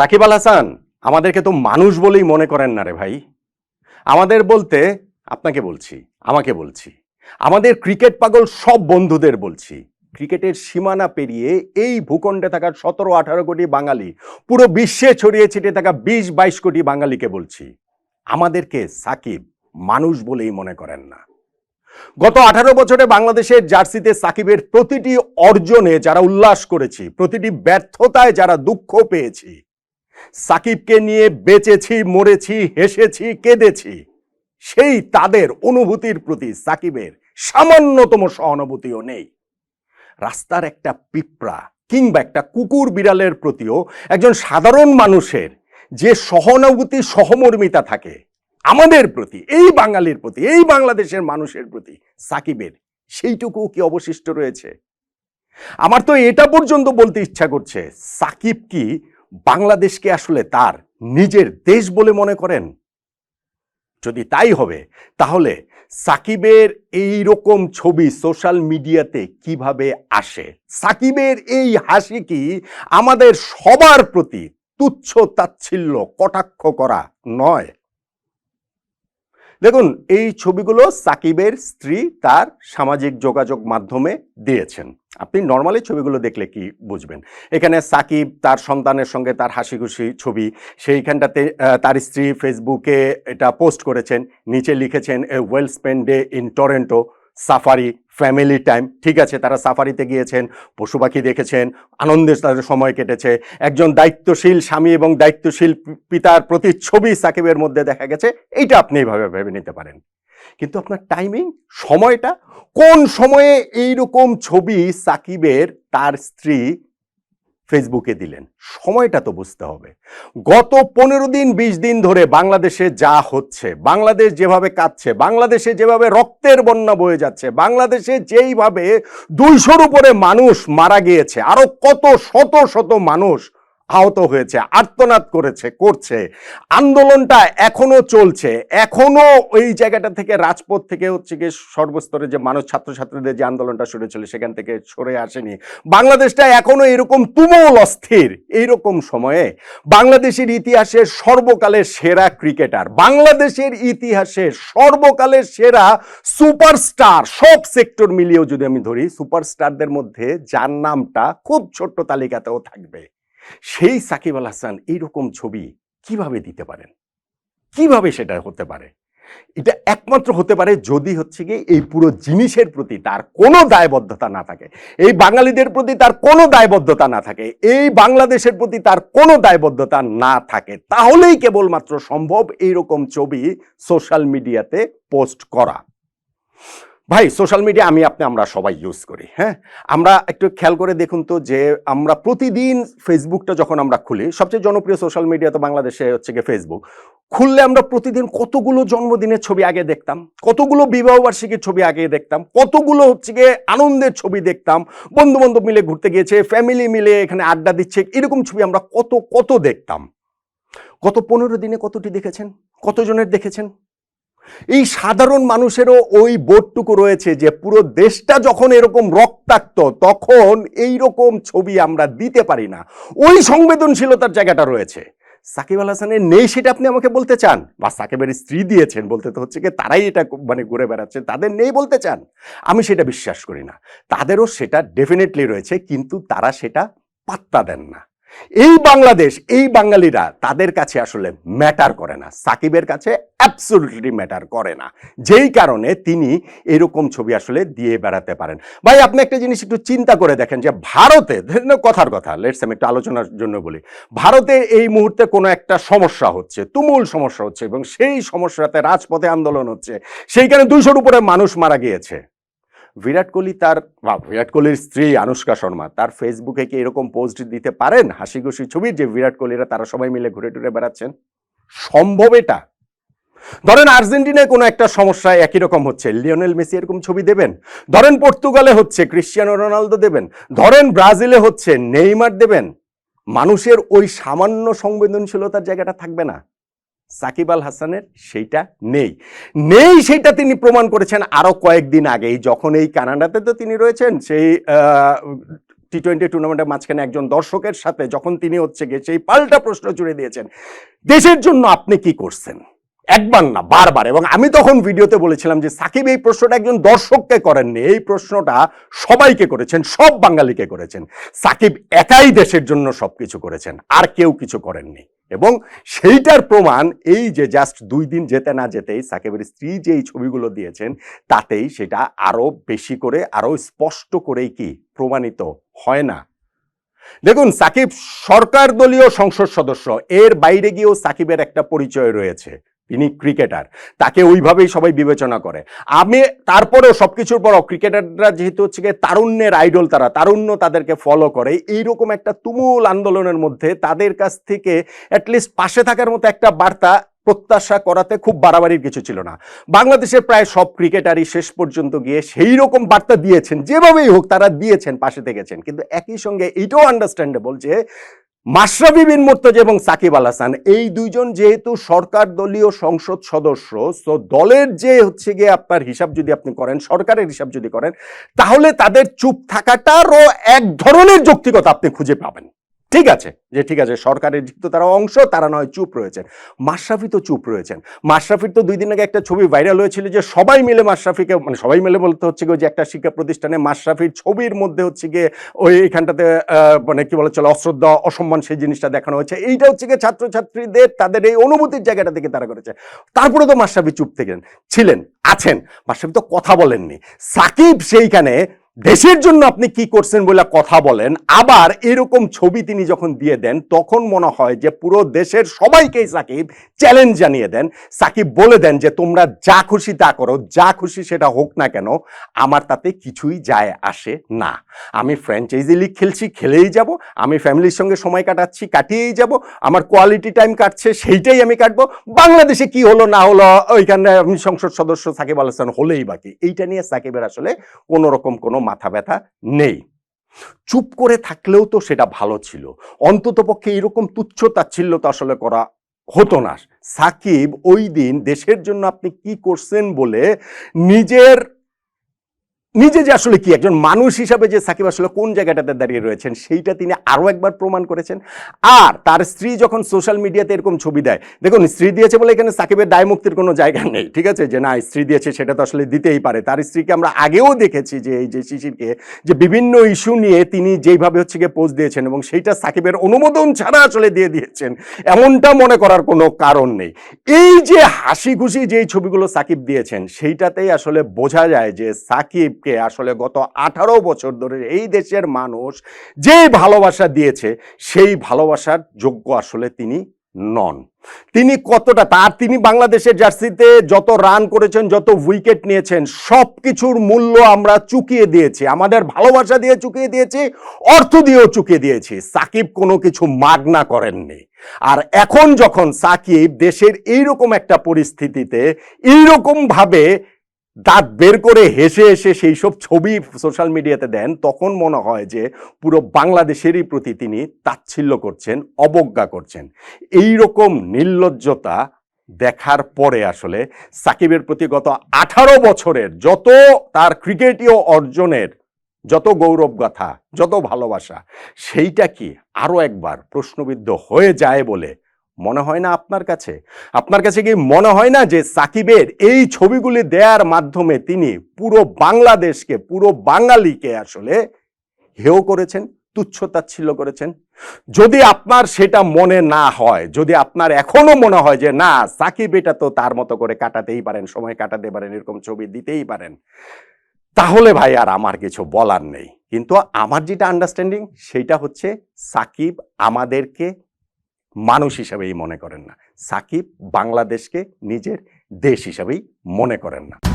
সাকিব আল হাসান, আমাদেরকে তো মানুষ বলেই মনে করেন না রে ভাই। আমাদের বলতে আপনাকে বলছি, আমাকে বলছি। আমাদের ক্রিকেট পাগল সব বন্ধুদের বলছি। ক্রিকেটের সীমানা পেরিয়ে এই ভূখণ্ডে থাকা সতেরো, আঠারো কোটি বাঙালি, পুরো বিশ্বে ছড়িয়ে ছিটিয়ে থাকা বিশ, বাইশ কোটি বাঙালিকে বলছি, আমাদেরকে সাকিব মানুষ বলেই মনে করেন না। গত আঠারো বছরে বাংলাদেশের জার্সিতে সাকিবের প্রতিটি অর্জনে যারা উল্লাস করেছি, প্রতিটি ব্যর্থতায় যারা দুঃখ পেয়েছি সাকিবকে নিয়ে বেঁচেছি, মরেছি, হেসেছি, কেঁদেছি, সেই তাদের অনুভূতির প্রতি সাকিবের সামান্যতম সহানুভূতিও নেই। রাস্তার একটা পিঁপড়া কিংবা একটা কুকুর বিড়ালের প্রতিও একজন সাধারণ মানুষের যে সহানুভূতি, সহমর্মিতা থাকে, আমাদের প্রতি, এই বাঙালির প্রতি, এই বাংলাদেশের মানুষের প্রতি সাকিবের সেইটুকু কি অবশিষ্ট রয়েছে? আমার তো এটা পর্যন্ত বলতে ইচ্ছা করছে, সাকিব কি বাংলাদেশকে আসলে তার নিজের দেশ বলে মনে করেন? যদি তাই হবে, তাহলে সাকিবের এই রকম ছবি সোশ্যাল মিডিয়াতে কীভাবে আসে? সাকিবের এই হাসি কি আমাদের সবার প্রতি তুচ্ছ তাচ্ছিল্য, কটাক্ষ করা নয়? দেখুন, এই ছবিগুলো সাকিবের স্ত্রী তার সামাজিক যোগাযোগ মাধ্যমে দিয়েছেন। আপনি নর্মালি ছবিগুলো দেখলে কি বুঝবেন? এখানে সাকিব তার সন্তানের সঙ্গে তার হাসি খুশি ছবি, সেইখানটাতে তার স্ত্রী ফেসবুকে এটা পোস্ট করেছেন, নিচে লিখেছেন a well spend day in Toronto safari family time ঠিক আছে, তারা সাফারিতে গিয়েছেন, পশু পাখি দেখেছেন আনন্দে তাদের সময় কেটেছে। একজন দায়িত্বশীল স্বামী এবং দায়িত্বশীল পিতার প্রতি ছবি সাকিবের মধ্যে দেখা গেছে, এইটা আপনি এইভাবে ভেবে নিতে পারেন। কিন্তু আপনার টাইমিং সময়টা, কোন সময়ে এইরকম ছবি সাকিবের তার স্ত্রী ফেসবুকে দিলেন, সময়টা তো বুঝতে হবে। গত পনেরো দিন, বিশ দিন ধরে বাংলাদেশে যা হচ্ছে, বাংলাদেশ যেভাবে কাঁদছে, বাংলাদেশে যেভাবে রক্তের বন্যা বয়ে যাচ্ছে, বাংলাদেশে যেইভাবে দুইশোর উপরে মানুষ মারা গিয়েছে, আরও কত শত শত মানুষ আহত হয়েছে, আর্তনাদ করেছে, করছে। আন্দোলনটা এখনও চলছে। এখনও ওই জায়গাটা থেকে, রাজপথ থেকে হচ্ছে গিয়ে সর্বস্তরে যে মানুষ, ছাত্রছাত্রীদের যে আন্দোলনটা শুরু ছিল সেখান থেকে সরে আসেনি। বাংলাদেশটা এখনও এরকম তুমুল অস্থির, এইরকম সময়ে বাংলাদেশের ইতিহাসের সর্বকালের সেরা ক্রিকেটার, বাংলাদেশের ইতিহাসে সর্বকালের সেরা সুপারস্টার, সব সেক্টর মিলিয়েও যদি আমি ধরি, সুপারস্টারদের মধ্যে যার নামটা খুব ছোট্ট তালিকাতেও থাকবে। সেই সাকিব আল হাসান এইরকম ছবি কীভাবে দিতে পারেন? কীভাবে সেটা হতে পারে? এটা একমাত্র হতে পারে যদি হচ্ছে গিয়ে এই পুরো জিনিসের প্রতি তার কোনো দায়বদ্ধতা না থাকে। এই বাঙালিদের প্রতি তার কোনো দায়বদ্ধতা না থাকে। এই বাংলাদেশের প্রতি তার কোনো দায়বদ্ধতা না থাকে। তাহলেই কেবলমাত্র সম্ভব এইরকম ছবি সোশ্যাল মিডিয়াতে পোস্ট করা। ভাই সোশ্যাল মিডিয়া আমি আপনি, আমরা সবাই ইউজ করি হ্যাঁ? আমরা একটু খেয়াল করে দেখুন তো যে আমরা প্রতিদিন ফেসবুকটা যখন আমরা খুলি, সবচেয়ে জনপ্রিয় সোশ্যাল মিডিয়া তো বাংলাদেশে হচ্ছে গিয়ে ফেসবুক খুললে আমরা প্রতিদিন কতগুলো জন্মদিনের ছবি আগে দেখতাম, কতগুলো বিবাহবার্ষিকীর ছবি আগে দেখতাম, কতগুলো হচ্ছে গিয়ে আনন্দের ছবি দেখতাম বন্ধু বান্ধব মিলে ঘুরতে গিয়েছে ফ্যামিলি মিলে এখানে আড্ডা দিচ্ছে, এরকম ছবি আমরা কত কত দেখতাম। গত পনেরো দিনে কতটি দেখেছেন? কতজনের দেখেছেন? এই সাধারণ মানুষেরও ওই বোধটুকু রয়েছে যে পুরো দেশটা যখন এরকম রক্তাক্ত, তখন এই রকম ছবি আমরা দিতে পারি না। ওই সংবেদনশীলতার জায়গাটা রয়েছে। সাকিব আল হাসানের নেই সেটা আপনি আমাকে বলতে চান? বা সাকিবের স্ত্রী দিয়েছেন বলতে তো হচ্ছে কি তারাই এটা মানে ঘুরে বেড়াচ্ছে তাদের নেই বলতে চান? আমি সেটা বিশ্বাস করি না। তাদেরও সেটা ডেফিনেটলি রয়েছে, কিন্তু তারা সেটা পাত্তা দেন না। এই বাংলাদেশ, এই বাঙালিরা তাদের কাছে আসলে ম্যাটার করে না। সাকিবের কাছে অ্যাবসোলুটলি ম্যাটার করে না। যেই কারণে তিনি এরকম ছবি আসলে দিয়ে বেড়াতে পারেন। ভাই, আপনি একটা জিনিস একটু চিন্তা করে দেখেন যে ভারতে কথার কথা লেটস আমি একটু আলোচনার জন্য বলি। ভারতে এই মুহূর্তে কোনো একটা সমস্যা হচ্ছে, তুমুল সমস্যা হচ্ছে এবং সেই সমস্যাতে রাজপথে আন্দোলন হচ্ছে। সেইখানে দুইশোর উপরে মানুষ মারা গিয়েছে। বিরাট কোহলি তার বা বিরাট কোহলির স্ত্রী আনুষ্কা শর্মা, তার ফেসবুকে কি এরকম পোস্ট দিতে পারেন? হাসি খুশি ছবি যে বিরাট কোহলিরা তারা সবাই মিলে ঘুরে টুরে বেড়াচ্ছেন? সম্ভব এটা? ধরেন আর্জেন্টিনায় কোনো একটা সমস্যা একই রকম হচ্ছে। লিওনেল মেসি এরকম ছবি দেবেন? ধরেন পর্তুগালে হচ্ছে, ক্রিশ্চিয়ানো রোনালদো দেবেন? ধরেন ব্রাজিলে হচ্ছে, নেইমার দেবেন? মানুষের ওই সামান্য সংবেদনশীলতার জায়গাটা থাকবে না? সাকিব আল হাসানের সেইটা নেই। নেই সেইটা তিনি প্রমাণ করেছেন আরও কয়েকদিন আগেই যখন এই কানাডাতে তো তিনি রয়েছেন, সেই টি টোয়েন্টি টুর্নামেন্টের মাঝখানে একজন দর্শকের সাথে যখন তিনি হচ্ছে গিয়ে সেই পাল্টা প্রশ্ন জুড়ে দিয়েছেন, দেশের জন্য আপনি কি করছেন? একবার না, বারবার। এবং আমি তখন ভিডিওতে বলেছিলাম যে সাকিব এই প্রশ্নটা একজন দর্শককে করেননি। এই প্রশ্নটা সবাইকে করেছেন, সব বাঙালিকে করেছেন। সাকিব একাই দেশের জন্য সবকিছু করেছেন, আর কেউ কিছু করেননি। এবং সেইটার প্রমাণ এই যে জাস্ট দুই দিন যেতে না যেতেই সাকিবের স্ত্রী যে এই ছবিগুলো দিয়েছেন, তাতেই সেটা আরও বেশি করে আরও স্পষ্ট করেই কি প্রমাণিত হয় না। দেখুন, সাকিব সরকার দলীয় সংসদ সদস্য, এর বাইরে গিয়েও সাকিবের একটা পরিচয় রয়েছে। তিনি ক্রিকেটার। তাকে ওইভাবেই সবাই বিবেচনা করে। আমি তারপরেও সব কিছুর পরও ক্রিকেটাররা যেহেতু হচ্ছে গিয়ে তারুণ্যের আইডল তারা, তারুণ্য তাদেরকে ফলো করে, এইরকম একটা তুমুল আন্দোলনের মধ্যে তাদের কাছ থেকে অ্যাটলিস্ট পাশে থাকার মতো একটা বার্তা প্রত্যাশা করাতে খুব বাড়াবাড়ির কিছু ছিল না। বাংলাদেশের প্রায় সব ক্রিকেটারই শেষ পর্যন্ত গিয়ে সেই রকম বার্তা দিয়েছেন, যেভাবেই হোক তারা দিয়েছেন, পাশে থেকেছেন। কিন্তু একই সঙ্গে এইটাও আন্ডারস্ট্যান্ডেবল যে মাশরাফি বিন মোর্তজ এবং সাকিব আল হাসান, এই দুইজন যেহেতু সরকার দলীয় সংসদ সদস্য সো দলের যে হচ্ছে গিয়ে আপনার হিসাব যদি আপনি করেন, সরকারের হিসাব যদি করেন, তাহলে তাদের চুপ থাকাটারও এক ধরনের যৌক্তিকতা আপনি খুঁজে পাবেন। ঠিক আছে, যে ঠিক আছে, সরকারের যেহেতু তারা অংশ, তারা নয়, চুপ রয়েছেন। মাশরাফি তো চুপ রয়েছেন। মাশরাফির তো দুই দিন আগে একটা ছবি ভাইরাল হয়েছিল যে সবাই মিলে মাশরাফিকে মানে সবাই মিলে বলতে হচ্ছে গিয়ে যে একটা শিক্ষা প্রতিষ্ঠানে মাশরাফির ছবির মধ্যে হচ্ছে গিয়ে ওই এখানটাতে মানে কি বলে চলে অশ্রদ্ধা অসম্মান সেই জিনিসটা দেখানো হয়েছে। এইটা হচ্ছে গিয়ে ছাত্রছাত্রীদের তাদের এই অনুভূতির জায়গাটা থেকে তারা করেছে। তারপরে তো মাশরাফি চুপ থেকে ছিলেন, আছেন। মাশরাফি তো কথা বলেননি। সাকিব সেইখানে দেশের জন্য আপনি কি করছেন বলে কথা বলেন, আবার এরকম ছবি তিনি যখন দিয়ে দেন, তখন মনে হয় যে পুরো দেশের সবাইকেই সাকিব চ্যালেঞ্জ জানিয়ে দেন। সাকিব বলে দেন যে, তোমরা যা খুশি তা করো, যা খুশি সেটা হোক না কেন, আমার তাতে কিছুই যায় আসে না। আমি ফ্র্যাঞ্চাইজি লিগ খেলছি, খেলেই যাব, আমি ফ্যামিলির সঙ্গে সময় কাটাচ্ছি, কাটিয়েই যাব, আমার কোয়ালিটি টাইম কাটছে, সেইটাই আমি কাটবো। বাংলাদেশে কি হলো, না হলো, ওইখানে আমি সংসদ সদস্য সাকিব আল হলেই বাকি। এইটা নিয়ে সাকিবের আসলে কোনো রকম কোনো মাথা ব্যথা নেই। চুপ করে থাকলেও তো সেটা ভালো ছিল। অন্ততপক্ষে এরকম তুচ্ছ তাচ্ছিল্য তো আসলে করা হতো না। সাকিব ওই দিন দেশের জন্য আপনি কি করছেন বলে নিজের নিজে যে আসলে কি, একজন মানুষ হিসাবে যে সাকিব আসলে কোন জায়গাটাতে দাঁড়িয়ে রয়েছেন, সেইটা তিনি আরও একবার প্রমাণ করেছেন। আর তার স্ত্রী যখন সোশ্যাল মিডিয়াতে এরকম ছবি দেয়, দেখুন, স্ত্রী দিয়েছে বলে এখানে সাকিবের দায় মুক্তির কোনো জায়গা নেই, ঠিক আছে? যে না, স্ত্রী দিয়েছে, সেটা তো আসলে দিতেই পারে। তার স্ত্রীকে আমরা আগেও দেখেছি যে এই যে শিশিরকে, যে বিভিন্ন ইস্যু নিয়ে তিনি যেইভাবে হচ্ছে গিয়ে পোস্ট দিয়েছেন এবং সেইটা সাকিবের অনুমোদন ছাড়া আসলে দিয়ে দিয়েছেন, এমনটা মনে করার কোনো কারণ নেই। এই যে হাসি খুশি যেই ছবিগুলো সাকিব দিয়েছেন, সেইটাতেই আসলে বোঝা যায় যে সাকিবকে আসলে গত আঠারো বছর ধরে এই দেশের মানুষ যে ভালোবাসা দিয়েছে, সেই ভালোবাসার যোগ্য আসলে তিনি নন। তিনি কতটা, তার তিনি বাংলাদেশের জার্সিতে যত রান করেছেন, যত উইকেট নিয়েছেন সব কিছুর মূল্য আমরা চুকিয়ে দিয়েছি। আমাদের ভালোবাসা দিয়ে চুকিয়ে দিয়েছি, অর্থ দিয়েও চুকিয়ে দিয়েছি। সাকিব কোনো কিছু মাগনা করেননি। আর এখন যখন সাকিব দেশের এইরকম একটা পরিস্থিতিতে এইরকম ভাবে দাঁত বের করে হেসে হেসে সেই সব ছবি সোশ্যাল মিডিয়াতে দেন, তখন মনে হয় যে পুরো বাংলাদেশেরই প্রতি তিনি তাচ্ছিল্য করছেন, অবজ্ঞা করছেন। এই রকম নির্লজ্জতা দেখার পরে আসলে সাকিবের প্রতি গত আঠারো বছরের যত তার ক্রিকেটীয় অর্জনের যত গৌরব গাথা, যত ভালোবাসা, সেইটা কি আরও একবার প্রশ্নবিদ্ধ হয়ে যায় বলে মনে হয় না আপনার কাছে? আপনার কাছে কি মনে হয় না যে সাকিবের এই ছবিগুলি দেওয়ার মাধ্যমে তিনি পুরো বাংলাদেশকে, পুরো বাঙালিকে আসলে হেয় করেছেন, তুচ্ছতাচ্ছিল্য করেছেন? যদি আপনার সেটা মনে না হয়, যদি আপনার এখনও মনে হয় যে না, সাকিব এটা তো তার মতো করে কাটাতেই পারেন, সময় কাটাতে পারেন, এরকম ছবি দিতেই পারেন, তাহলে ভাই আর আমার কিছু বলার নেই। কিন্তু আমার যেটা আন্ডারস্ট্যান্ডিং সেইটা হচ্ছে সাকিব আমাদেরকে মানুষ হিসাবেই মনে করেন না। সাকিব বাংলাদেশকে নিজের দেশ হিসাবেই মনে করেন না।